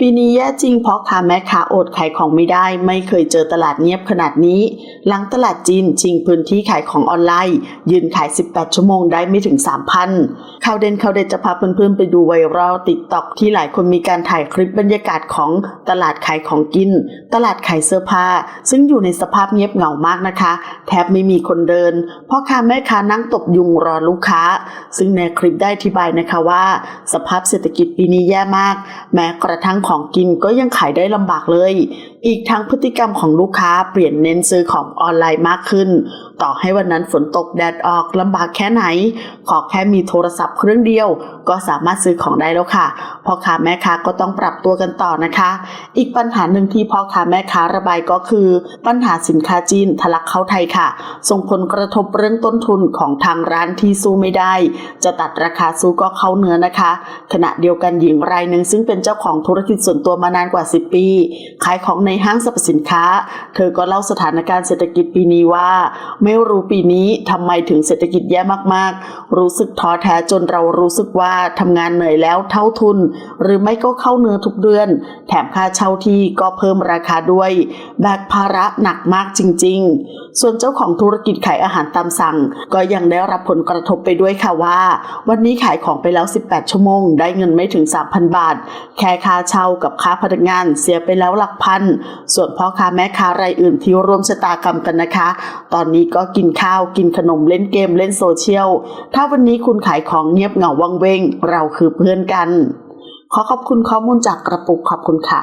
ปีนี้แย่จริงเพราะค้าแม่ค้าอดขายของไม่ได้ ไม่เคยเจอตลาดเงียบขนาดนี้ หลังตลาดจีนชิงพื้นที่ขายของออนไลน์ ยืนขาย 18 ชั่วโมงได้ไม่ถึง 3,000ข่าวเด่นข่าวเด็ดจะพาเพื่อนๆไปดูไวรัลติ๊กต็อกที่หลายคนมีการถ่ายคลิปบรรยากาศของตลาดขายของกิน ตลาดขายเสื้อผ้า ซึ่งอยู่ในสภาพเงียบเหงามากนะคะ แทบไม่มีคนเดินพ่อค้าแม่ค้านั่งตบยุงรอลูกค้า ซึ่งในคลิปได้อธิบายนะคะว่า สภาพเศรษฐกิจปีนี้แย่มาก แม้กระทั่งของกินก็ยังขายได้ลำบากเลย อีกทั้งพฤติกรรมของลูกค้าเปลี่ยนเน้นซื้อของออนไลน์มากขึ้น ต่อให้วันนั้นฝนตกแดดออกลำบากแค่ไหน ขอแค่มีโทรศัพท์เครื่องเดียว ก็สามารถซื้อของได้แล้วค่ะพ่อค้าแม่ค้าก็ต้องปรับตัวกันต่อนะคะ อีกปัญหาหนึ่งที่พ่อค้าแม่ค้าระบายก็คือ ปัญหาสินค้าจีนทะลักเข้าไทยค่ะ ส่งผลกระทบเรื่องต้นทุนของทางร้านที่สู้ไม่ได้ จะตัดราคาสู้ก็เข้าเนื้อนะคะ ขณะเดียวกันหญิงรายหนึ่งซึ่งเป็นเจ้าของธุรกิจส่วนตัวมานานกว่า 10 ปี ขายของในห้างสรรพสินค้า เธอก็เล่าสถานการณ์เศรษฐกิจปีนี้ว่าไม่รู้ปีนี้ทำไมถึงเศรษฐกิจแย่มากๆ รู้สึกท้อแท้จนเรารู้สึกว่าทำงานเหนื่อยแล้วเท่าทุน หรือไม่ก็เข้าเนื้อทุกเดือน แถมค่าเช่าที่ก็เพิ่มราคาด้วย แบกภาระหนักมากจริง ๆ ส่วนเจ้าของธุรกิจขายอาหารตามสั่ง ก็ยังได้รับผลกระทบไปด้วยค่ะว่า วันนี้ขายของไปแล้ว 18 ชั่วโมง ได้เงินไม่ถึง 3,000 บาท แค่ค่าเช่ากับค่าพนักงานเสียไปแล้วหลักพัน ส่วนพ่อค้าแม่ค้ารายอื่นที่ร่วมชะตากรรมกันนะคะ ตอนนี้ก็กินข้าวกินขนมเล่นเกมเล่นโซเชียล ถ้าวันนี้คุณขายของเงียบเหงาวังเวงเราคือเพื่อนกัน ขอขอบคุณข้อมูลจากกระปุกขอบคุณค่ะ